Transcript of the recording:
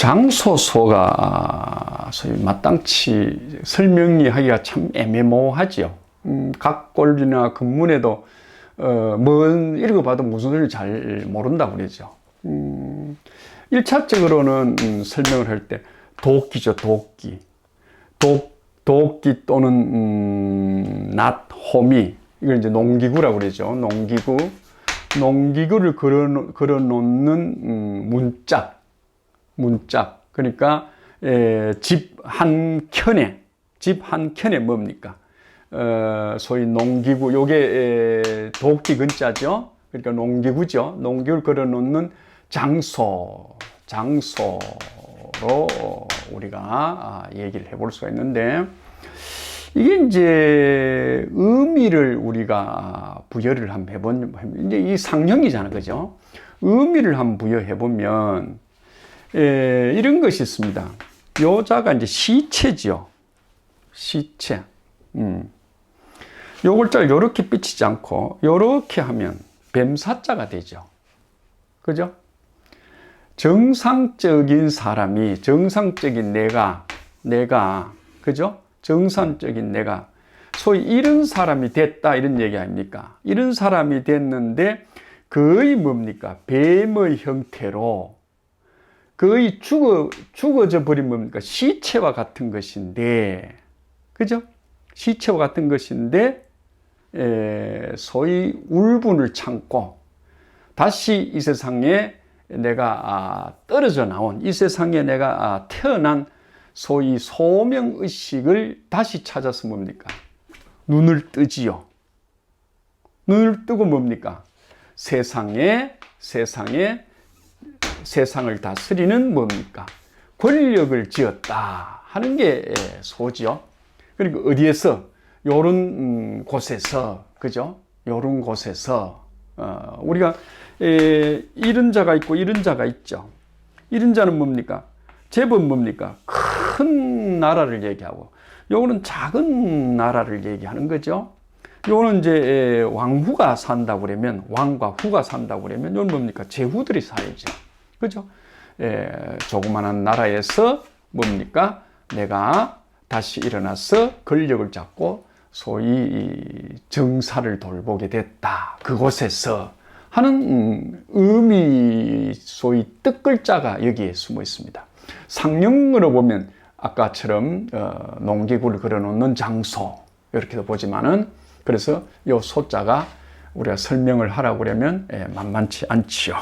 장소소가 소위 마땅치 설명이 하기가 참 애매모호하지요. 음, 각골이나 근문에도 어, 뭔 읽어봐도 무슨 소리를 잘 모른다고 그러죠. 음, 1차적으로는 음, 설명을 할 때 도끼죠, 도끼. 도, 도끼 또는 음, 낫, 호미 이걸 이제 농기구라고 그러죠. 농기구. 농기구를 걸어, 걸어 놓는 음, 문짝. 문짝. 그러니까 집 한 켠에 집 한 켠에 뭡니까? 어, 소위 농기구 요게 에, 도끼 근자죠. 그러니까 농기구죠. 농기구를 걸어 놓는 장소 장소로 우리가 아, 얘기를 해볼 수가 있는데 이게 이제 의미를 우리가 부여를 한번 해본 이제 이 상형이잖아, 그죠? 의미를 한번 부여해 보면 에, 이런 것이 있습니다. 요자가 이제 시체지요. 시체. 음. 요 글자를 요렇게 삐치지 않고 요렇게 하면 뱀사자가 되죠. 그죠? 정상적인 사람이 정상적인 내가 내가 그죠? 정상적인 내가 소위 이런 사람이 됐다 이런 얘기 아닙니까? 이런 사람이 됐는데 거의 뭡니까? 뱀의 형태로 거의 죽어 죽어져 버린 뭡니까? 시체와 같은 것인데 그죠? 시체와 같은 것인데 에, 소위 울분을 참고 다시 이 세상에 내가 아, 떨어져 나온 이 세상에 내가 아, 태어난 소위 소명 의식을 다시 찾아서 뭡니까? 눈을 뜨지요. 눈을 뜨고 뭡니까? 세상에 세상에 세상을 다스리는 뭡니까? 권력을 지었다 하는 게 예, 소지요. 그러니까 어디에서 요런 음, 곳에서 그죠? 요런 곳에서 어, 우리가 에, 이런 자가 있고 이런 자가 있죠. 이런 자는 뭡니까? 제법 뭡니까? 큰 나라를 얘기하고 요거는 작은 나라를 얘기하는 거죠. 요거는 이제 에, 왕후가 산다고 그러면 왕과 후가 산다고 그러면 요건 뭡니까? 제후들이 살죠. 그죠? 에, 조그마한 나라에서 뭡니까? 내가 다시 일어나서 권력을 잡고 소위 정사를 돌보게 됐다. 그곳에서 하는 음, 의미 소위 뜻글자가 여기에 숨어 있습니다. 상령으로 보면 아까처럼 어, 농기구를 걸어놓는 장소 이렇게도 보지만은 그래서 요 소자가 우리가 설명을 하라고 그러면 예, 만만치 않지요.